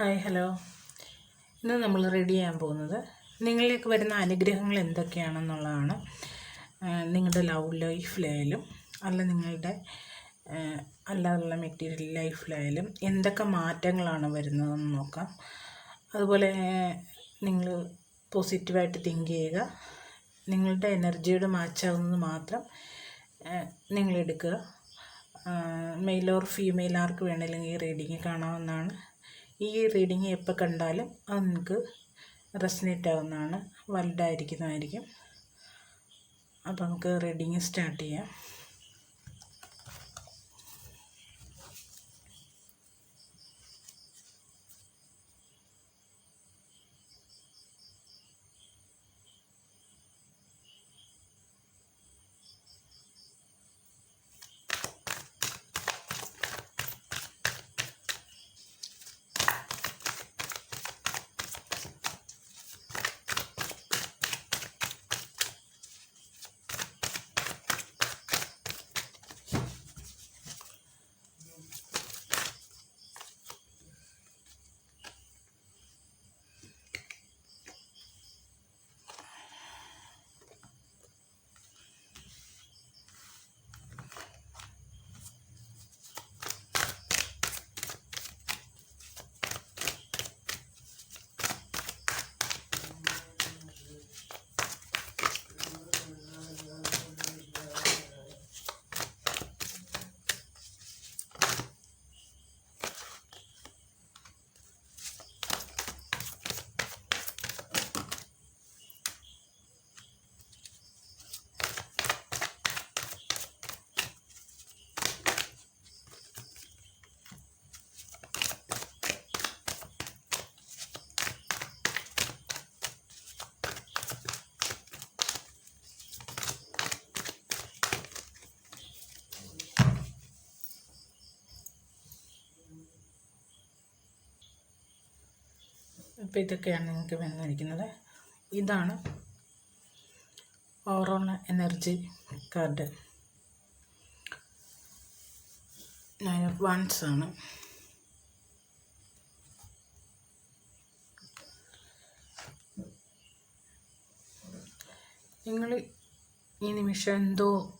Hi hello. ഇന്ന് നമ്മൾ ready ചെയ്യാൻ പോകുന്നത് നിങ്ങളിലേക്ക് വരുന്ന അനുഗ്രഹങ്ങൾ എന്തൊക്കെയാണെന്നുള്ളതാണ്. നിങ്ങളുടെ ലവ് ലൈഫിലായാലും അല്ല നിങ്ങളുടെ അല്ലാതുള്ള മെറ്റീരിയൽ ലൈഫിലായാലും എന്തൊക്കെ മാറ്റങ്ങളാണ് വരുന്നതെന്ന് നോക്കാം. അതുപോലെ നിങ്ങൾ പോസിറ്റീവായിട്ട് തിങ്ക് ചെയ്യുക. നിങ്ങളുടെ എനർജിയോട് മാച്ചാവുന്നത് മാത്രം നിങ്ങളെടുക്കുക മെയിൽ ഓർ ഫീമെയിൽ ആർക്ക് വേണമെങ്കിലും ഈ റീഡിങ് കാണാവുന്നതാണ്. ഈ റീഡിങ് എപ്പോൾ കണ്ടാലും അത് നിങ്ങൾക്ക് റെസനേറ്റ് ആവുന്നതാണ്. വലുതായിരിക്കുന്നതായിരിക്കും. അപ്പോൾ നമുക്ക് റീഡിങ് സ്റ്റാർട്ട് ചെയ്യാം. അപ്പോൾ ഇതൊക്കെയാണ് നിങ്ങൾക്ക് വന്നിരിക്കുന്നത്. ഇതാണ് ഓറോണ energy card. Nine of wands ആണ്. നിങ്ങൾ ഈ നിമിഷം എന്തോ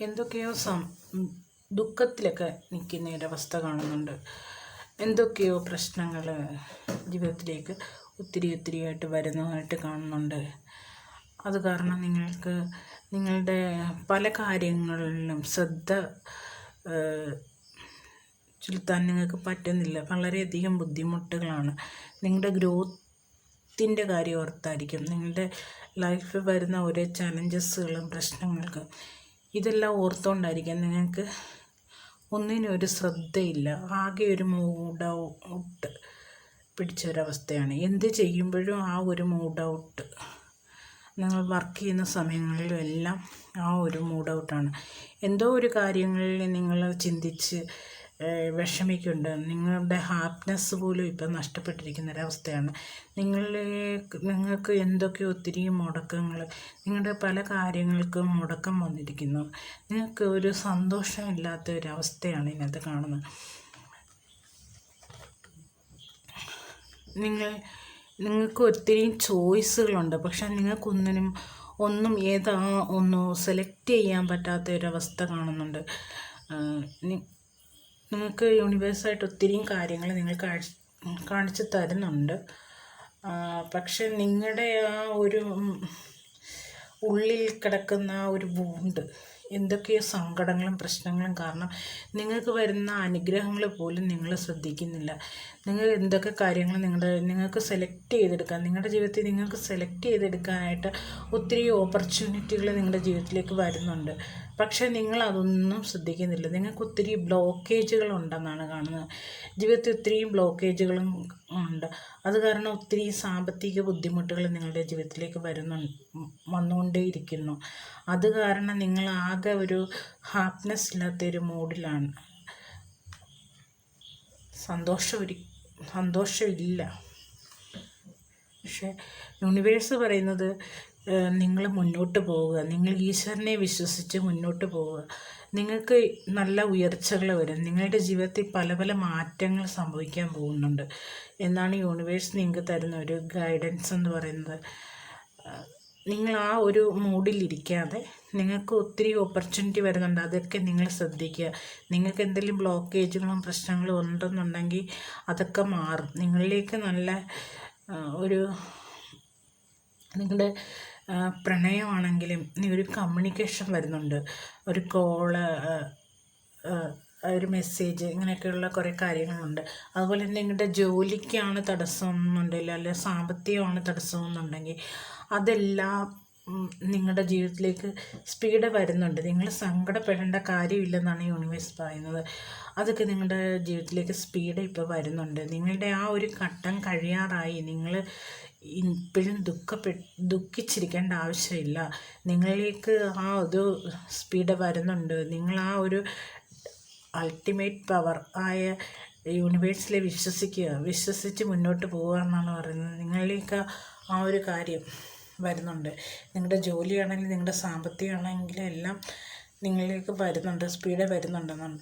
എന്തൊക്കെയോ സം ദുഃഖത്തിലൊക്കെ നിൽക്കുന്ന ഒരവസ്ഥ കാണുന്നുണ്ട്. എന്തൊക്കെയോ പ്രശ്നങ്ങൾ ജീവിതത്തിലേക്ക് ഒത്തിരി ഒത്തിരിയായിട്ട് വരുന്നതായിട്ട് കാണുന്നുണ്ട്. അത് കാരണം നിങ്ങൾക്ക് നിങ്ങളുടെ പല കാര്യങ്ങളിലും ശ്രദ്ധ ചെലുത്താൻ നിങ്ങൾക്ക് പറ്റുന്നില്ല. വളരെയധികം ബുദ്ധിമുട്ടുകളാണ്. നിങ്ങളുടെ ഗ്രോത്തിന്റെ കാര്യം ഓർത്തായിരിക്കും. നിങ്ങളുടെ ലൈഫിൽ വരുന്ന ഓരോ ചലഞ്ചസുകളും പ്രശ്നങ്ങൾക്കും ഇതെല്ലാം ഓർത്തുകൊണ്ടായിരിക്കും നിങ്ങൾക്ക് ഒന്നിനും ഒരു ശ്രദ്ധയില്ല. ആകെ ഒരു മൂഡ് ഔട്ട് പിടിച്ച ഒരവസ്ഥയാണ് എന്ത് ചെയ്യുമ്പോഴും ആ ഒരു മൂഡ് ഔട്ട്. നിങ്ങൾ വർക്ക് ചെയ്യുന്ന സമയങ്ങളിലും എല്ലാം ആ ഒരു മൂഡ് ഔട്ടാണ്. എന്തോ ഒരു കാര്യങ്ങളിൽ നിങ്ങൾ ചിന്തിച്ച് വിഷമിക്കുന്നുണ്ട്. നിങ്ങളുടെ ഹാപ്പിനെസ് പോലും ഇപ്പം നഷ്ടപ്പെട്ടിരിക്കുന്ന ഒരവസ്ഥയാണ്. നിങ്ങളെ നിങ്ങൾക്ക് എന്തൊക്കെ ഒത്തിരി മുടക്കങ്ങൾ നിങ്ങളുടെ പല കാര്യങ്ങൾക്കും മുടക്കം വന്നിരിക്കുന്നു. നിങ്ങൾക്ക് ഒരു സന്തോഷമില്ലാത്ത ഒരവസ്ഥയാണ് ഇതിനകത്ത് കാണുന്നത്. നിങ്ങൾ നിങ്ങൾക്ക് ഒത്തിരി ചോയ്സുകളുണ്ട്. പക്ഷെ നിങ്ങൾക്കൊന്നിനും ഒന്നും ഏതാ ഒന്നും സെലക്ട് ചെയ്യാൻ പറ്റാത്ത ഒരവസ്ഥ കാണുന്നുണ്ട്. നിങ്ങൾക്ക് യൂണിവേഴ്സായിട്ട് ഒത്തിരിയും കാര്യങ്ങൾ നിങ്ങൾ കാണിച്ചു തരുന്നുണ്ട്. പക്ഷെ നിങ്ങളുടെ ആ ഒരു ഉള്ളിൽ കിടക്കുന്ന ആ ഒരു വൂണ്ട് എന്തൊക്കെയോ സങ്കടങ്ങളും പ്രശ്നങ്ങളും കാരണം നിങ്ങൾക്ക് വരുന്ന അനുഗ്രഹങ്ങൾ പോലും നിങ്ങൾ ശ്രദ്ധിക്കുന്നില്ല. നിങ്ങൾ എന്തൊക്കെ കാര്യങ്ങൾ നിങ്ങളുടെ നിങ്ങൾക്ക് സെലക്ട് ചെയ്തെടുക്കാൻ നിങ്ങളുടെ ജീവിതത്തിൽ നിങ്ങൾക്ക് സെലക്ട് ചെയ്തെടുക്കാനായിട്ട് ഒത്തിരി ഓപ്പർച്യൂണിറ്റികൾ നിങ്ങളുടെ ജീവിതത്തിലേക്ക് വരുന്നുണ്ട്. പക്ഷേ നിങ്ങൾ അതൊന്നും ശ്രദ്ധിക്കുന്നില്ല. നിങ്ങൾക്ക് ഒത്തിരി ബ്ലോക്കേജുകൾ ഉണ്ടെന്നാണ് കാണുന്നത്. ജീവിതത്തിൽ ഒത്തിരി ബ്ലോക്കേജുകളും ഉണ്ട്. അത് കാരണം ഒത്തിരി സാമ്പത്തിക ബുദ്ധിമുട്ടുകൾ നിങ്ങളുടെ ജീവിതത്തിലേക്ക് വരുന്നു വന്നുകൊണ്ടേയിരിക്കുന്നു. അത് കാരണം നിങ്ങൾ ആകെ ഒരു ഹാപ്പിനെസ് ഇല്ലാത്ത ഒരു മൂഡിലാണ്. സന്തോഷം ഒരു സന്തോഷമില്ല പക്ഷേ യൂണിവേഴ്സ് പറയുന്നത് നിങ്ങൾ മുന്നോട്ട് പോവുക. നിങ്ങൾ ഈശ്വരനെ വിശ്വസിച്ച് മുന്നോട്ട് പോവുക. നിങ്ങൾക്ക് നല്ല ഉയർച്ചകൾ വരും. നിങ്ങളുടെ ജീവിതത്തിൽ പല പല മാറ്റങ്ങൾ സംഭവിക്കാൻ പോകുന്നുണ്ട്. എന്നാണ് യൂണിവേഴ്സ് നിങ്ങൾക്ക് തരുന്ന ഒരു ഗൈഡൻസ് എന്ന് പറയുന്നത്. നിങ്ങൾ ആ ഒരു മൂഡിലിരിക്കാതെ നിങ്ങൾക്ക് ഒത്തിരി ഓപ്പർച്യൂണിറ്റി വരുന്നുണ്ട്. അതൊക്കെ നിങ്ങൾ ശ്രദ്ധിക്കുക. നിങ്ങൾക്ക് എന്തെങ്കിലും ബ്ലോക്കേജുകളും പ്രശ്നങ്ങളും ഉണ്ടെന്നുണ്ടെങ്കിൽ അതൊക്കെ മാറും. നിങ്ങളിലേക്ക് നല്ല ഒരു നിങ്ങളുടെ പ്രണയമാണെങ്കിലും ഒരു കമ്മ്യൂണിക്കേഷൻ വരുന്നുണ്ട്. ഒരു കോൾ ഒരു മെസ്സേജ് ഇങ്ങനെയൊക്കെയുള്ള കുറേ കാര്യങ്ങളുണ്ട്. അതുപോലെ തന്നെ നിങ്ങളുടെ ജോലിക്കാണ് തടസ്സം അല്ലെങ്കിൽ സാമ്പത്തികമാണ് തടസ്സം എന്നുണ്ടെങ്കിൽ അതെല്ലാം നിങ്ങളുടെ ജീവിതത്തിലേക്ക് സ്പീഡ് വരുന്നുണ്ട്. നിങ്ങൾ സങ്കടപ്പെടേണ്ട കാര്യമില്ലെന്നാണ് യൂണിവേഴ്സ് പറയുന്നത്. അതൊക്കെ നിങ്ങളുടെ ജീവിതത്തിലേക്ക് സ്പീഡ് ഇപ്പോൾ വരുന്നുണ്ട്. നിങ്ങളുടെ ആ ഒരു ഘട്ടം കഴിയാറായി. നിങ്ങൾ ഇപ്പോഴും ദുഃഖപ്പെ ദുഃഖിച്ചിരിക്കേണ്ട ആവശ്യമില്ല നിങ്ങളിലേക്ക് ആ ഒരു സ്പീഡ് വരുന്നുണ്ട് നിങ്ങൾ ആ ഒരു അൾട്ടിമേറ്റ് പവർ ആയ യൂണിവേഴ്സിലെ വിശ്വസിക്കുക വിശ്വസിച്ച് മുന്നോട്ട് പോവുക എന്നാണ് പറയുന്നത് നിങ്ങളിലേക്ക് ആ ഒരു കാര്യം വരുന്നുണ്ട് നിങ്ങളുടെ ജോലിയാണെങ്കിലും നിങ്ങളുടെ സാമ്പത്തികമാണെങ്കിലും എല്ലാം നിങ്ങളിലേക്ക് വരുന്നുണ്ട് സ്പീഡ് വരുന്നുണ്ടെന്നാണ്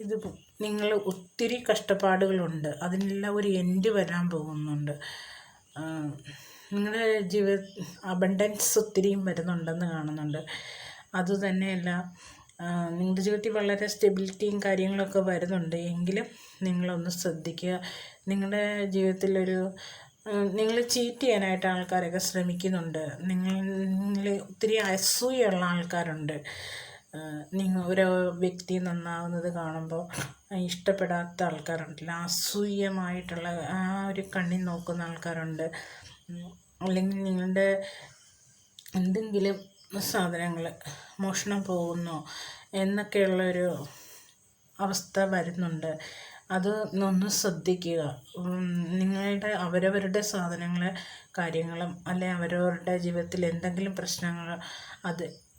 ഇത് നിങ്ങൾ ഒത്തിരി കഷ്ടപ്പാടുകളുണ്ട് അതിനെല്ലാം ഒരു എൻഡ് വരാൻ പോകുന്നുണ്ട് നിങ്ങളുടെ ജീവിത അബണ്ടൻസ് ഒത്തിരിയും വരുന്നുണ്ടെന്ന് കാണുന്നുണ്ട്. അതുതന്നെയല്ല നിങ്ങളുടെ ജീവിതത്തിൽ വളരെ സ്റ്റെബിലിറ്റിയും കാര്യങ്ങളൊക്കെ വരുന്നുണ്ട്. എങ്കിലും നിങ്ങളൊന്ന് ശ്രദ്ധിക്കുക. നിങ്ങളുടെ ജീവിതത്തിലൊരു നിങ്ങൾ ചീറ്റ് ചെയ്യാനായിട്ട് ആൾക്കാരൊക്കെ ശ്രമിക്കുന്നുണ്ട്. നിങ്ങൾ ഒത്തിരി അസൂയുള്ള ആൾക്കാരുണ്ട്. നിങ്ങൾ ഒരു വ്യക്തി നന്നാവുന്നത് കാണുമ്പോൾ ഇഷ്ടപ്പെടാത്ത ആൾക്കാരുണ്ടല്ലോ അസൂയമായിട്ടുള്ള ആ ഒരു കണ്ണിൽ നോക്കുന്ന ആൾക്കാരുണ്ട്. അല്ലെങ്കിൽ നിങ്ങളുടെ എന്തെങ്കിലും സാധനങ്ങൾ മോഷണം പോകുന്നോ എന്നൊക്കെയുള്ളൊരു അവസ്ഥ വരുന്നുണ്ട്. അത് ഒന്ന് ശ്രദ്ധിക്കുക. നിങ്ങളുടെ അവരവരുടെ സാധനങ്ങൾ കാര്യങ്ങളും അല്ലെ അവരവരുടെ ജീവിതത്തിൽ എന്തെങ്കിലും പ്രശ്നങ്ങൾ അത്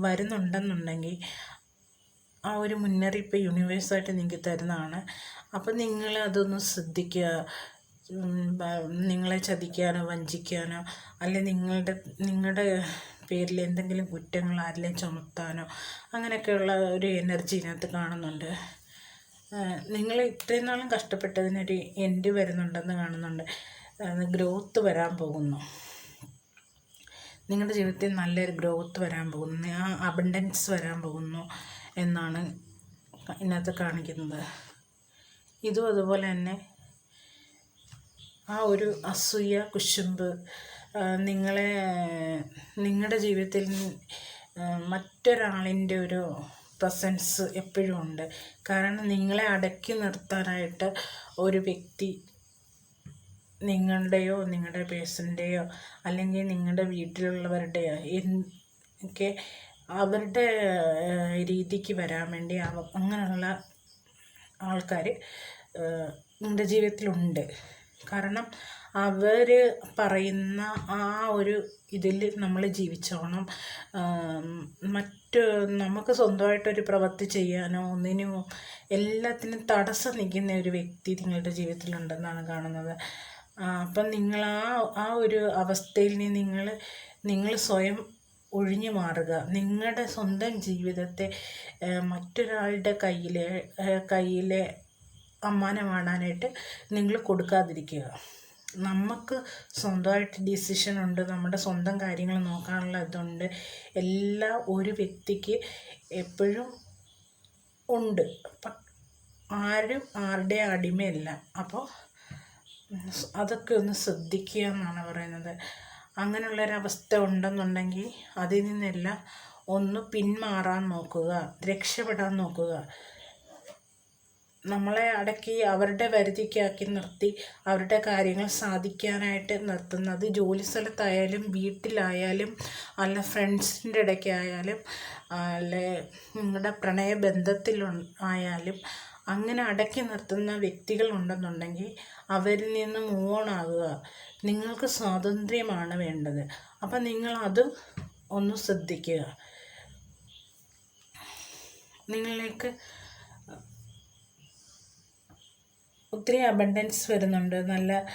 വരുന്നുണ്ടെന്നുണ്ടെങ്കിൽ ആ ഒരു മുന്നറിയിപ്പ് യൂണിവേഴ്സായിട്ട് നിങ്ങൾക്ക് തരുന്നതാണ്. അപ്പം നിങ്ങൾ അതൊന്ന് ശ്രദ്ധിക്കുക നിങ്ങളെ ചതിക്കാനോ വഞ്ചിക്കാനോ അല്ലെ നിങ്ങളുടെ നിങ്ങളുടെ പേരിൽ എന്തെങ്കിലും കുറ്റങ്ങൾ ആരിലേയും ചുമത്താനോ അങ്ങനെയൊക്കെയുള്ള ഒരു എനർജി ഇതിനകത്ത് കാണുന്നുണ്ട്. നിങ്ങൾ ഇത്രയും നാളും കഷ്ടപ്പെട്ടതിനൊരു എൻഡ് വരുന്നുണ്ടെന്ന് കാണുന്നുണ്ട്. ഗ്രോത്ത് വരാൻ പോകുന്നു. നിങ്ങളുടെ ജീവിതത്തിൽ നല്ലൊരു ഗ്രോത്ത് വരാൻ പോകുന്നു. ആ അബണ്ടൻസ് വരാൻ പോകുന്നു എന്നാണ് ഇതിനകത്ത് കാണിക്കുന്നത്. ഇതും അതുപോലെ തന്നെ ആ ഒരു അസൂയ കുശുമ്പ് നിങ്ങളെ നിങ്ങളുടെ ജീവിതത്തിൽ മറ്റൊരാളിന്റെ ഒരു പ്രസൻസ് എപ്പോഴും ഉണ്ട്. കാരണം നിങ്ങളെ അടക്കി നിർത്താനായിട്ട് ഒരു വ്യക്തി നിങ്ങളുടെയോ നിങ്ങളുടെ പേഴ്സന്റെയോ അല്ലെങ്കിൽ നിങ്ങളുടെ വീട്ടിലുള്ളവരുടെയോ ഒക്കെ അവരുടെ രീതിക്ക് വരാൻ വേണ്ടി അങ്ങനെയുള്ള ആൾക്കാർ നിങ്ങളുടെ ജീവിതത്തിലുണ്ട്. കാരണം അവർ പറയുന്ന ആ ഒരു ഇതിൽ നമ്മൾ ജീവിച്ചോണം. മറ്റ് നമുക്ക് സ്വന്തമായിട്ടൊരു പ്രവൃത്തി ചെയ്യാനോ ഒന്നിനോ എല്ലാത്തിനും തടസ്സം നിൽക്കുന്ന ഒരു വ്യക്തി നിങ്ങളുടെ ജീവിതത്തിലുണ്ടെന്നാണ് കാണുന്നത്. അപ്പം നിങ്ങൾ ആ ആ ഒരു അവസ്ഥയിൽ നിന്ന് നിങ്ങൾ നിങ്ങൾ സ്വയം ഒഴിഞ്ഞു മാറുക. നിങ്ങളുടെ സ്വന്തം ജീവിതത്തെ മറ്റൊരാളുടെ കയ്യിലെ കയ്യിലെ അമ്മാനമാടാനായിട്ട് നിങ്ങൾ കൊടുക്കാതിരിക്കുക. നമുക്ക് സ്വന്തമായിട്ട് ഡിസിഷൻ ഉണ്ട് നമ്മുടെ സ്വന്തം കാര്യങ്ങൾ നോക്കാനുള്ള ഇതുണ്ട് എല്ലാം ഒരു വ്യക്തിക്ക് എപ്പോഴും ഉണ്ട്. ആരും ആരുടെ അടിമയല്ല. അപ്പോൾ അതൊക്കെ ഒന്ന് ശ്രദ്ധിക്കുക എന്നാണ് പറയുന്നത്. അങ്ങനെയുള്ളൊരവസ്ഥ ഉണ്ടെന്നുണ്ടെങ്കിൽ അതിൽ നിന്നെല്ലാം ഒന്ന് പിന്മാറാൻ നോക്കുക രക്ഷപ്പെടാൻ നോക്കുക. നമ്മളെ അടക്കി അവരുടെ വരുതിക്കാക്കി നിർത്തി അവരുടെ കാര്യങ്ങൾ സാധിക്കാനായിട്ട് നിർത്തുന്നത്. ജോലി സ്ഥലത്തായാലും വീട്ടിലായാലും അല്ല ഫ്രണ്ട്സിന്റെ ഇടയ്ക്കായാലും അല്ലെ നിങ്ങളുടെ പ്രണയബന്ധത്തിൽ ആയാലും അങ്ങനെ അടക്കി നിർത്തുന്ന വ്യക്തികൾ ഉണ്ടെന്നുണ്ടെങ്കിൽ അവരിൽ നിന്ന് മൂവ് ഓൺ ആകുക നിങ്ങൾക്ക് സ്വാതന്ത്ര്യമാണ് വേണ്ടത്. അപ്പം നിങ്ങൾ അത് ഒന്ന് ശ്രദ്ധിക്കുക. നിങ്ങളിലേക്ക് ഒത്തിരി അബണ്ടൻസ് വരുന്നുണ്ട്. നല്ല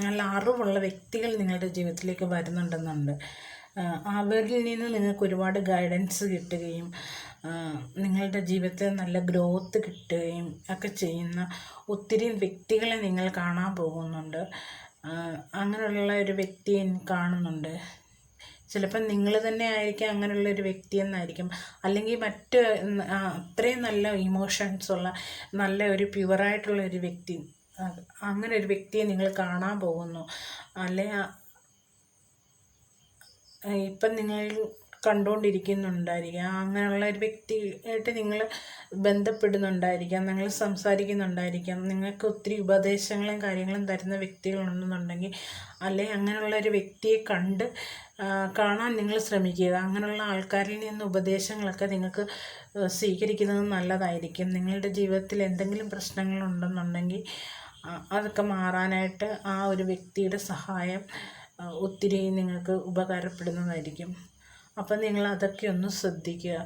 നല്ല അറിവുള്ള വ്യക്തികൾ നിങ്ങളുടെ ജീവിതത്തിലേക്ക് വരുന്നുണ്ടെന്നുണ്ട്. അവരിൽ നിന്ന് നിങ്ങൾക്ക് ഒരുപാട് ഗൈഡൻസ് കിട്ടുകയും നിങ്ങളുടെ ജീവിതത്തിൽ നല്ല ഗ്രോത്ത് കിട്ടുകയും ഒക്കെ ചെയ്യുന്ന ഒത്തിരി വ്യക്തികളെ നിങ്ങൾ കാണാൻ പോകുന്നുണ്ട്. അങ്ങനെയുള്ള ഒരു വ്യക്തിയെ കാണുന്നുണ്ട്. ചിലപ്പം നിങ്ങൾ തന്നെ ആയിരിക്കും അങ്ങനെയുള്ള ഒരു വ്യക്തി എന്നായിരിക്കും. അല്ലെങ്കിൽ മറ്റ് അത്രയും നല്ല ഇമോഷൻസ് ഉള്ള നല്ല ഒരു പ്യുവറായിട്ടുള്ള ഒരു വ്യക്തി അങ്ങനെ ഒരു വ്യക്തിയെ നിങ്ങൾ കാണാൻ പോകുന്നു. അല്ലെ ഇപ്പം നിങ്ങൾ കണ്ടുകൊണ്ടിരിക്കുന്നുണ്ടായിരിക്കാം അങ്ങനെയുള്ള ഒരു വ്യക്തിയായിട്ട് നിങ്ങൾ ബന്ധപ്പെടുന്നുണ്ടായിരിക്കാം നിങ്ങൾ സംസാരിക്കുന്നുണ്ടായിരിക്കാം നിങ്ങൾക്ക് ഒത്തിരി ഉപദേശങ്ങളും കാര്യങ്ങളും തരുന്ന വ്യക്തികളുണ്ടെന്നുണ്ടെങ്കിൽ അല്ലെ അങ്ങനെയുള്ള ഒരു വ്യക്തിയെ കണ്ട് കാണാൻ നിങ്ങൾ ശ്രമിക്കുക. അങ്ങനെയുള്ള ആൾക്കാരിൽ നിന്ന് ഉപദേശങ്ങളൊക്കെ നിങ്ങൾക്ക് സ്വീകരിക്കുന്നത് നല്ലതായിരിക്കും. നിങ്ങളുടെ ജീവിതത്തിൽ എന്തെങ്കിലും പ്രശ്നങ്ങളുണ്ടെന്നുണ്ടെങ്കിൽ അതൊക്കെ മാറാനായിട്ട് ആ ഒരു വ്യക്തിയുടെ സഹായം ഒത്തിരി നിങ്ങൾക്ക് ഉപകാരപ്പെടുന്നതായിരിക്കും. അപ്പം നിങ്ങൾ അതൊക്കെ ഒന്ന് ശ്രദ്ധിക്കുക.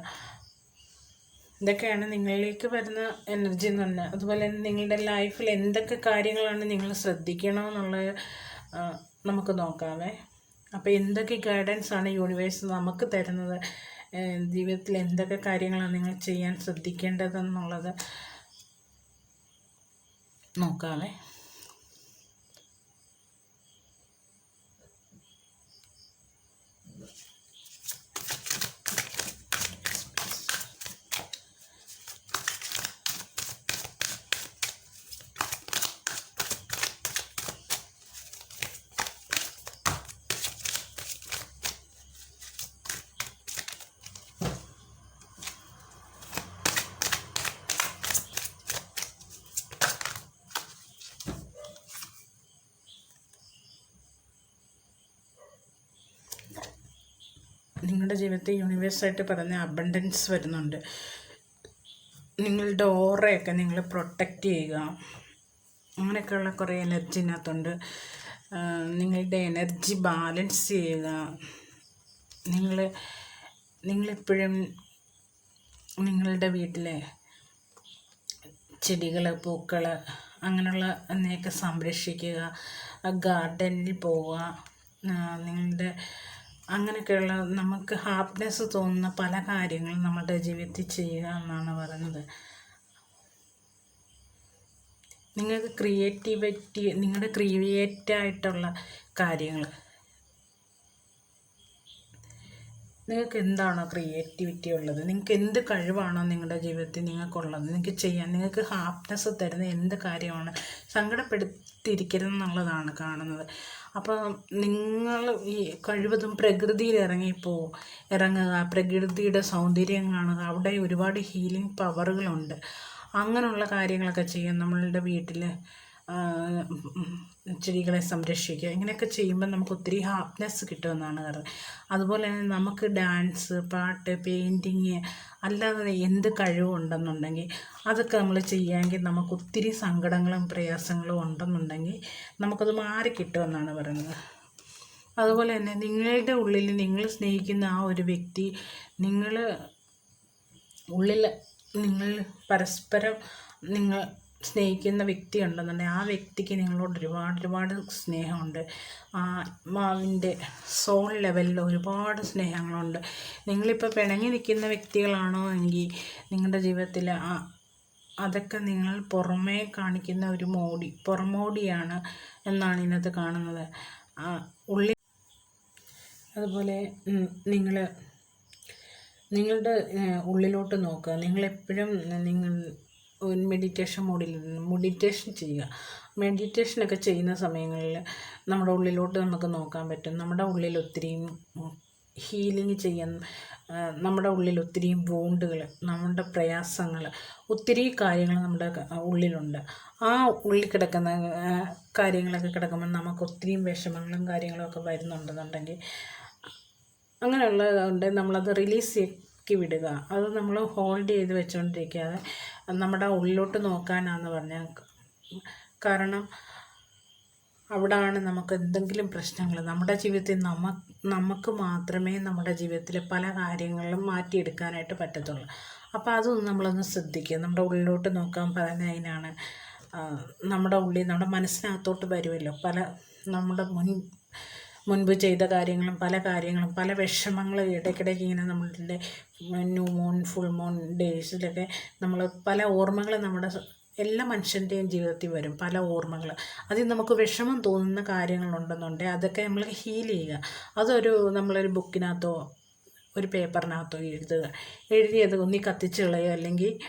ഇതൊക്കെയാണ് നിങ്ങളിലേക്ക് വരുന്ന എനർജി എന്ന് പറഞ്ഞാൽ. അതുപോലെ തന്നെ നിങ്ങളുടെ ലൈഫിൽ എന്തൊക്കെ കാര്യങ്ങളാണ് നിങ്ങൾ ശ്രദ്ധിക്കണമെന്നുള്ളത് നമുക്ക് നോക്കാമേ അപ്പോൾ എന്തൊക്കെ ഗൈഡൻസ് ആണ് യൂണിവേഴ്സ് നമുക്ക് തരുന്നത്? ജീവിതത്തിൽ എന്തൊക്കെ കാര്യങ്ങളാണ് നിങ്ങൾ ചെയ്യാൻ ശ്രദ്ധിക്കേണ്ടതെന്നുള്ളത് നോക്കാവേ. നിങ്ങളുടെ ജീവിതത്തിൽ യൂണിവേഴ്സായിട്ട് പറഞ്ഞ അബണ്ടൻസ് വരുന്നുണ്ട്. നിങ്ങളുടെ ഓറയൊക്കെ നിങ്ങൾ പ്രൊട്ടക്റ്റ് ചെയ്യുക. അങ്ങനെയൊക്കെയുള്ള കുറേ എനർജി ഇതിനകത്തുണ്ട്. നിങ്ങളുടെ എനർജി ബാലൻസ് ചെയ്യുക. നിങ്ങൾ നിങ്ങളെപ്പോഴും നിങ്ങളുടെ വീട്ടിലെ ചെടികൾ പൂക്കൾ അങ്ങനെയുള്ള അതിനെയൊക്കെ സംരക്ഷിക്കുക. ഗാർഡനിൽ പോവുക. നിങ്ങളുടെ അങ്ങനെയൊക്കെയുള്ള നമുക്ക് ഹാപ്പിനെസ് തോന്നുന്ന പല കാര്യങ്ങളും നമ്മുടെ ജീവിതത്തിൽ ചെയ്യുക എന്നാണ് പറയുന്നത്. നിങ്ങൾക്ക് ക്രിയേറ്റിവിറ്റി നിങ്ങളുടെ ക്രിയേറ്റായിട്ടുള്ള കാര്യങ്ങൾ. നിങ്ങൾക്ക് എന്താണോ ക്രിയേറ്റിവിറ്റി ഉള്ളത്? നിങ്ങൾക്ക് എന്ത് കഴിവാണോ നിങ്ങളുടെ ജീവിതത്തിൽ നിങ്ങൾക്കുള്ളത്? നിങ്ങൾക്ക് ചെയ്യാൻ നിങ്ങൾക്ക് ഹാപ്പിനെസ് തരുന്ന എന്ത് കാര്യമാണ്? സങ്കടപ്പെടുത്തിയിരിക്കരുതെന്നുള്ളതാണ് കാണുന്നത്. അപ്പോൾ നിങ്ങൾ ഈ കഴിവതും പ്രകൃതിയിൽ ഇറങ്ങിപ്പോ ഇറങ്ങുക പ്രകൃതിയുടെ സൗന്ദര്യം കാണുക അവിടെ ഒരുപാട് ഹീലിംഗ് പവറുകളുണ്ട് അങ്ങനെയുള്ള കാര്യങ്ങളൊക്കെ ചെയ്യാം നമ്മളുടെ വീട്ടിൽ ചെടികളെ സംരക്ഷിക്കുക. ഇങ്ങനെയൊക്കെ ചെയ്യുമ്പോൾ നമുക്ക് ഒത്തിരി ഹാപ്പിനെസ് കിട്ടുമെന്നാണ് പറയുന്നത്. അതുപോലെ തന്നെ നമുക്ക് ഡാൻസ് പാട്ട് പെയിന്റിങ് അല്ലാതെ എന്ത് കഴിവുണ്ടെന്നുണ്ടെങ്കിൽ അതൊക്കെ നമ്മൾ ചെയ്യാമെങ്കിൽ നമുക്ക് ഒത്തിരി സങ്കടങ്ങളും പ്രയാസങ്ങളും ഉണ്ടെന്നുണ്ടെങ്കിൽ നമുക്കത് മാറി കിട്ടുമെന്നാണ് പറയുന്നത്. അതുപോലെ തന്നെ നിങ്ങളുടെ ഉള്ളിൽ നിങ്ങൾ സ്നേഹിക്കുന്ന ആ ഒരു വ്യക്തി നിങ്ങൾ ഉള്ളിൽ നിങ്ങൾ പരസ്പരം നിങ്ങൾ സ്നേഹിക്കുന്ന വ്യക്തി ഉണ്ടെന്നുണ്ടെങ്കിൽ ആ വ്യക്തിക്ക് നിങ്ങളോട് ഒരുപാട് ഒരുപാട് സ്നേഹമുണ്ട്. ആത്മാവിന്റെ സോൾ ലെവലിൽ ഒരുപാട് സ്നേഹങ്ങളുണ്ട്. നിങ്ങളിപ്പോൾ പിണങ്ങി നിൽക്കുന്ന വ്യക്തികളാണോ എങ്കിൽ നിങ്ങളുടെ ജീവിതത്തിൽ ആ അതൊക്കെ നിങ്ങൾ പുറമേ കാണിക്കുന്ന ഒരു മോടി പുറമോടിയാണ് എന്നാണ് ഇന്നത്തെ കാണുന്നത്. ഉള്ളി അതുപോലെ നിങ്ങൾ നിങ്ങളുടെ ഉള്ളിലോട്ട് നോക്കുക. നിങ്ങളെപ്പോഴും നിങ്ങൾ മെഡിറ്റേഷൻ മോഡിൽ നിന്ന് മെഡിറ്റേഷൻ ചെയ്യുക. മെഡിറ്റേഷനൊക്കെ ചെയ്യുന്ന സമയങ്ങളിൽ നമ്മുടെ ഉള്ളിലോട്ട് നമുക്ക് നോക്കാൻ പറ്റും. നമ്മുടെ ഉള്ളിൽ ഒത്തിരിയും ഹീലിംഗ് ചെയ്യാൻ നമ്മുടെ ഉള്ളിൽ ഒത്തിരി ബോണ്ടുകൾ നമ്മുടെ പ്രയാസങ്ങൾ ഒത്തിരി കാര്യങ്ങൾ നമ്മുടെ ഉള്ളിലുണ്ട്. ആ ഉള്ളിൽ കിടക്കുന്ന കാര്യങ്ങളൊക്കെ കിടക്കുമ്പോൾ നമുക്ക് ഒത്തിരിയും വിഷമങ്ങളും കാര്യങ്ങളും ഒക്കെ വരുന്നുണ്ടെന്നുണ്ടെങ്കിൽ അങ്ങനെയുള്ളതുകൊണ്ട് നമ്മളത് റിലീസ് ആക്കി വിടുക. അത് നമ്മൾ ഹോൾഡ് ചെയ്ത് വെച്ചുകൊണ്ടിരിക്കാതെ നമ്മുടെ ഉള്ളിലോട്ട് നോക്കാനാണെന്ന് പറഞ്ഞാൽ കാരണം അവിടാണ് നമുക്ക് എന്തെങ്കിലും പ്രശ്നങ്ങൾ നമ്മുടെ ജീവിതത്തിൽ നമ്മ നമുക്ക് മാത്രമേ നമ്മുടെ ജീവിതത്തിലെ പല കാര്യങ്ങളിലും മാറ്റിയെടുക്കാനായിട്ട് പറ്റത്തുള്ളൂ. അപ്പോൾ അതൊന്ന് നമ്മളൊന്ന് ശ്രദ്ധിക്കുക. നമ്മുടെ ഉള്ളിലോട്ട് നോക്കാൻ പറഞ്ഞതിനാണ് നമ്മുടെ ഉള്ളിൽ നമ്മുടെ മനസ്സിനകത്തോട്ട് വരുമല്ലോ പല നമ്മുടെ മുൻ മുൻപ് ചെയ്ത കാര്യങ്ങളും പല കാര്യങ്ങളും പല വിഷമങ്ങളും ഇടയ്ക്കിടയ്ക്ക് ഇങ്ങനെ നമ്മളുടെ ന്യൂ മൂൺ ഫുൾ മൂൺ ഡേയ്സിലൊക്കെ നമ്മൾ പല ഓർമ്മകൾ നമ്മുടെ എല്ലാ മനുഷ്യന്റെയും ജീവിതത്തിൽ വരും പല ഓർമ്മകൾ അതിൽ നമുക്ക് വിഷമം തോന്നുന്ന കാര്യങ്ങളുണ്ടെന്നുണ്ടെങ്കിൽ അതൊക്കെ നമ്മൾ ഹീൽ ചെയ്യുക. അതൊരു നമ്മളൊരു ബുക്കിനകത്തോ ഒരു പേപ്പറിനകത്തോ എഴുതുക. എഴുതിയത് ഒന്നി കത്തിച്ച് കളയുക അല്ലെങ്കിൽ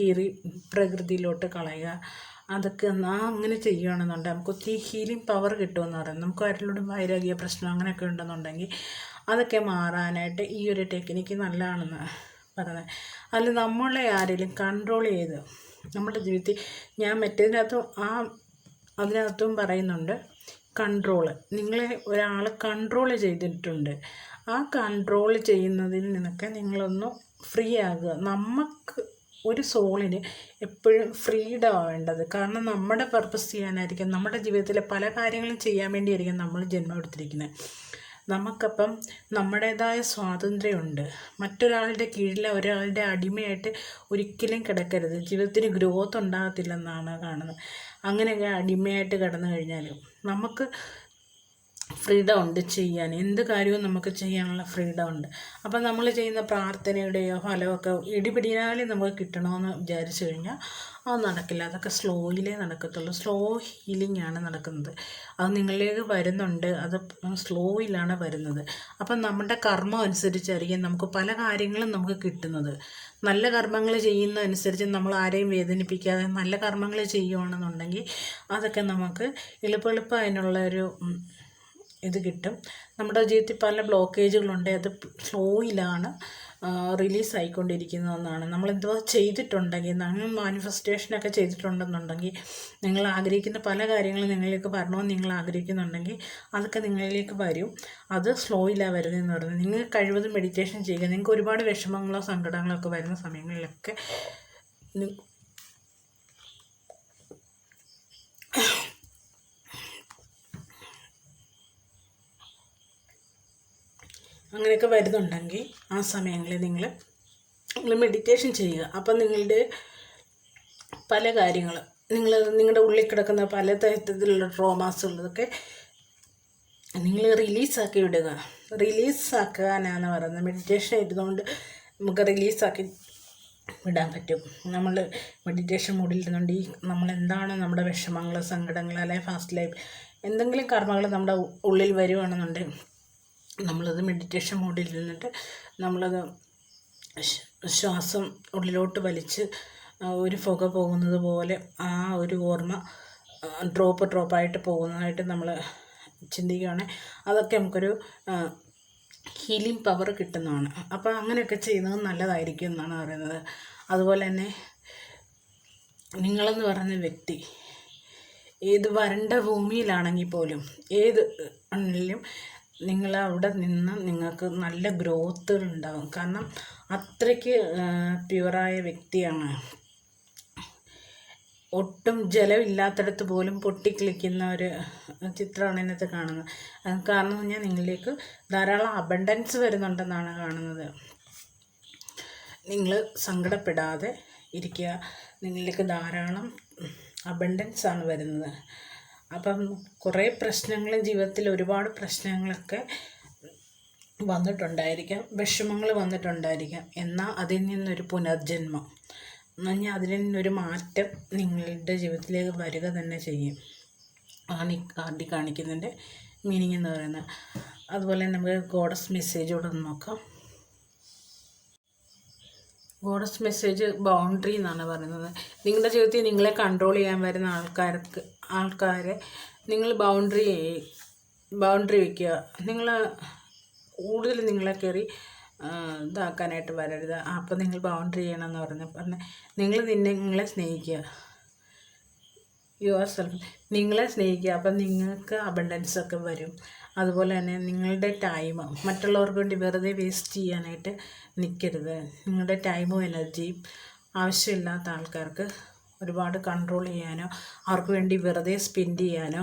കീറി പ്രകൃതിയിലോട്ട് കളയുക. അതൊക്കെ അങ്ങനെ ചെയ്യുകയാണെന്നുണ്ടെങ്കിൽ നമുക്ക് ഒത്തിരി ഹീലിംഗ് പവർ കിട്ടുമെന്ന് പറയുന്നത് നമുക്ക് ആരിലൂടെ വൈരാഗ്യ പ്രശ്നം അങ്ങനെയൊക്കെ ഉണ്ടെന്നുണ്ടെങ്കിൽ അതൊക്കെ മാറാനായിട്ട് ഈ ഒരു ടെക്നിക്ക് നല്ലതാണെന്ന് പറയുന്നത്. അതിൽ നമ്മളെ ആരെങ്കിലും കൺട്രോൾ ചെയ്ത് നമ്മുടെ ജീവിതത്തിൽ ഞാൻ മറ്റേതിനകത്തും ആ അതിനകത്തും പറയുന്നുണ്ട് കൺട്രോൾ നിങ്ങളെ ഒരാൾ കൺട്രോൾ ചെയ്തിട്ടുണ്ട്. ആ കൺട്രോൾ ചെയ്യുന്നതിൽ നിന്നൊക്കെ നിങ്ങളൊന്ന് ഫ്രീ ആകുക. നമുക്ക് ഒരു സോളിന് എപ്പോഴും ഫ്രീഡം ആവേണ്ടത് കാരണം നമ്മുടെ പർപ്പസ് ചെയ്യാനായിരിക്കും നമ്മുടെ ജീവിതത്തിലെ പല കാര്യങ്ങളും ചെയ്യാൻ വേണ്ടിയായിരിക്കും നമ്മൾ ജന്മം എടുത്തിരിക്കുന്നത്. നമുക്കപ്പം നമ്മുടേതായ സ്വാതന്ത്ര്യമുണ്ട്. മറ്റൊരാളുടെ കീഴിൽ ഒരാളുടെ അടിമയായിട്ട് ഒരിക്കലും കിടക്കരുത്. ജീവിതത്തിന് ഗ്രോത്ത് ഉണ്ടാകത്തില്ലെന്നാണ് കാണുന്നത്. അങ്ങനെയൊക്കെ അടിമയായിട്ട് കിടന്നു കഴിഞ്ഞാൽ നമുക്ക് ഫ്രീഡം ഉണ്ട് ചെയ്യാൻ. എന്ത് കാര്യവും നമുക്ക് ചെയ്യാനുള്ള ഫ്രീഡം ഉണ്ട് അപ്പം നമ്മൾ ചെയ്യുന്ന പ്രാർത്ഥനയുടെയോ ഫലമൊക്കെ ഇടിപിടിയാലേ നമുക്ക് കിട്ടണമെന്ന് വിചാരിച്ചു കഴിഞ്ഞാൽ അത് നടക്കില്ല. അതൊക്കെ സ്ലോയിലേ നടക്കത്തുള്ളൂ. സ്ലോ ഹീലിംഗ് ആണ് നടക്കുന്നത്. അത് നിങ്ങളിലേക്ക് വരുന്നുണ്ട്. അത് സ്ലോയിലാണ് വരുന്നത്. അപ്പം നമ്മുടെ കർമ്മം അനുസരിച്ചായിരിക്കും നമുക്ക് പല കാര്യങ്ങളും നമുക്ക് കിട്ടുന്നത്. നല്ല കർമ്മങ്ങൾ ചെയ്യുന്നതനുസരിച്ച് നമ്മൾ ആരെയും വേദനിപ്പിക്കാതെ നല്ല കർമ്മങ്ങൾ ചെയ്യുകയാണെന്നുണ്ടെങ്കിൽ അതൊക്കെ നമുക്ക് എളുപ്പെളുപ്പം അതിനുള്ള ഒരു ഇത് കിട്ടും. നമ്മുടെ ജീവിതത്തിൽ പല ബ്ലോക്കേജുകളുണ്ട് അത് ഫ്ലോയിലാണ് റിലീസ് ആയിക്കൊണ്ടിരിക്കുന്നതെന്നാണ്. നമ്മൾ എന്തോ ചെയ്തിട്ടുണ്ടെങ്കിൽ നമ്മൾ മാനിഫെസ്റ്റേഷനൊക്കെ ചെയ്തിട്ടുണ്ടെന്നുണ്ടെങ്കിൽ നിങ്ങൾ ആഗ്രഹിക്കുന്ന പല കാര്യങ്ങളും നിങ്ങളിലേക്ക് വരണമെന്ന് നിങ്ങൾ ആഗ്രഹിക്കുന്നുണ്ടെങ്കിൽ അതൊക്കെ നിങ്ങളിലേക്ക് വരും. അത് സ്ലോയിലാണ് വരുന്നതെന്ന് പറയുന്നത് നിങ്ങൾ കഴിവതും മെഡിറ്റേഷൻ ചെയ്യുക. നിങ്ങൾക്ക് ഒരുപാട് വിഷമങ്ങളോ സങ്കടങ്ങളോ ഒക്കെ വരുന്ന സമയങ്ങളിലൊക്കെ അങ്ങനെയൊക്കെ വരുന്നുണ്ടെങ്കിൽ ആ സമയങ്ങളിൽ നിങ്ങൾ നിങ്ങൾ മെഡിറ്റേഷൻ ചെയ്യുക. അപ്പം നിങ്ങളുടെ പല കാര്യങ്ങൾ നിങ്ങൾ നിങ്ങളുടെ ഉള്ളിൽ കിടക്കുന്ന പല തരത്തിലുള്ള ട്രോമാസുള്ളതൊക്കെ നിങ്ങൾ റിലീസാക്കി വിടുക. റിലീസാക്കാനാണ് പറയുന്നത് മെഡിറ്റേഷൻ ഇരുന്നുകൊണ്ട് നമുക്ക് റിലീസാക്കി വിടാൻ പറ്റും. നമ്മൾ മെഡിറ്റേഷൻ മൂഡിൽ ഇരുന്നുകൊണ്ട് ഈ നമ്മൾ എന്താണ് നമ്മുടെ വിഷമങ്ങൾ സങ്കടങ്ങൾ അല്ലെങ്കിൽ ഫാസ്റ്റ് ലൈഫ് എന്തെങ്കിലും കർമ്മങ്ങൾ നമ്മുടെ ഉള്ളിൽ വരുവാണെന്നുണ്ടെങ്കിൽ നമ്മളത് മെഡിറ്റേഷൻ മോഡിൽ നിന്നിട്ട് നമ്മളത് ശ്വ- ശ്വാസം ഉള്ളിലോട്ട് വലിച്ച് ഒരു പുക പോകുന്നത് പോലെ ആ ഒരു ഓർമ്മ ഡ്രോപ്പ് ഡ്രോപ്പായിട്ട് പോകുന്നതായിട്ട് നമ്മൾ ചിന്തിക്കുകയാണെങ്കിൽ അതൊക്കെ നമുക്കൊരു ഹീലിംഗ് പവർ കിട്ടുന്നതാണ്. അപ്പോൾ അങ്ങനെയൊക്കെ ചെയ്യുന്നത് നല്ലതായിരിക്കും എന്നാണ് പറയുന്നത്. അതുപോലെ തന്നെ നിങ്ങളെന്ന് പറയുന്ന വ്യക്തി ഏത് വരണ്ട ഭൂമിയിലാണെങ്കിൽ പോലും ഏത് ആണെങ്കിലും നിങ്ങൾ അവിടെ നിന്ന് നിങ്ങൾക്ക് നല്ല ഗ്രോത്തുകൾ ഉണ്ടാകും കാരണം അത്രയ്ക്ക് പ്യുവറായ വ്യക്തിയാണ്. ഒട്ടും ജലമില്ലാത്തടത്ത് പോലും പൊട്ടിക്കിളിക്കുന്ന ഒരു ചിത്രമാണ് ഇതിനകത്ത് കാണുന്നത്. അത് കാരണം പറഞ്ഞാൽ നിങ്ങളിലേക്ക് ധാരാളം അബണ്ടൻസ് വരുന്നുണ്ടെന്നാണ് കാണുന്നത്. നിങ്ങൾ സങ്കടപ്പെടാതെ ഇരിക്കുക. നിങ്ങളിലേക്ക് ധാരാളം അബണ്ടൻസ് ആണ് വരുന്നത്. അപ്പം കുറേ പ്രശ്നങ്ങൾ ജീവിതത്തിൽ ഒരുപാട് പ്രശ്നങ്ങളൊക്കെ വന്നിട്ടുണ്ടായിരിക്കാം. വിഷമങ്ങൾ വന്നിട്ടുണ്ടായിരിക്കാം. എന്നാൽ അതിൽ നിന്നൊരു പുനർജന്മം. എന്ന് പറഞ്ഞാൽ അതിൽ നിന്നൊരു മാറ്റം നിങ്ങളുടെ ജീവിതത്തിലേക്ക് വരിക തന്നെ ചെയ്യും. ആണ് ഈ കാർഡി കാണിക്കുന്നതിന്റെ മീനിങ് എന്ന് പറയുന്നത്. അതുപോലെ നമുക്ക് ഗോഡസ് മെസ്സേജ് കൂടെ ഒന്ന് നോക്കാം. ഗോഡസ് മെസ്സേജ് ബൗണ്ടറി എന്നാണ് പറയുന്നത്. നിങ്ങളുടെ ജീവിതത്തിൽ നിങ്ങളെ കൺട്രോൾ ചെയ്യാൻ വരുന്ന ആൾക്കാർക്ക് ആൾക്കാരെ നിങ്ങൾ ബൗണ്ടറി ബൗണ്ടറി വയ്ക്കുക നിങ്ങൾ കൂടുതൽ നിങ്ങളെ കയറി ഇതാക്കാനായിട്ട് വരരുത്. അപ്പോൾ നിങ്ങൾ ബൗണ്ടറി ചെയ്യണമെന്ന് എന്ന് പറഞ്ഞ നിങ്ങൾ നിന്നെ നിങ്ങളെ സ്നേഹിക്കുക. യുവർ സെൽഫ് നിങ്ങളെ സ്നേഹിക്കുക. അപ്പം നിങ്ങൾക്ക് അബണ്ടൻസ് ഒക്കെ വരും. അതുപോലെ തന്നെ നിങ്ങളുടെ ടൈം മറ്റുള്ളവർക്ക് വേണ്ടി വെറുതെ വേസ്റ്റ് ചെയ്യാനായിട്ട് നിൽക്കരുത്. നിങ്ങളുടെ ടൈമും എനർജിയും ആവശ്യമില്ലാത്ത ആൾക്കാർക്ക് ഒരുപാട് കൺട്രോൾ ചെയ്യാനോ അവർക്ക് വേണ്ടി വെറുതെ സ്പെൻഡ് ചെയ്യാനോ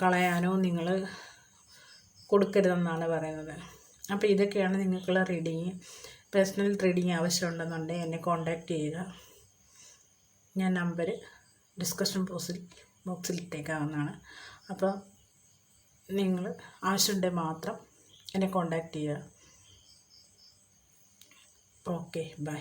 കളയാനോ നിങ്ങൾ കൊടുക്കരുതെന്നാണ് പറയുന്നത്. അപ്പോൾ ഇതൊക്കെയാണ് നിങ്ങൾക്കുള്ള റീഡിങ് പേഴ്സണൽ റീഡിങ് ആവശ്യമുണ്ടെന്നുണ്ടെങ്കിൽ എന്നെ കോൺടാക്റ്റ് ചെയ്യുക. ഞാൻ നമ്പർ ഡിസ്കഷൻ ബോക്സിൽ ബോക്സിൽ ഇട്ടേക്കാവുന്നതാണ്. അപ്പോൾ നിങ്ങൾ ആവശ്യമുണ്ടെങ്കിൽ മാത്രം എന്നെ കോൺടാക്റ്റ് ചെയ്യുക. Okay bye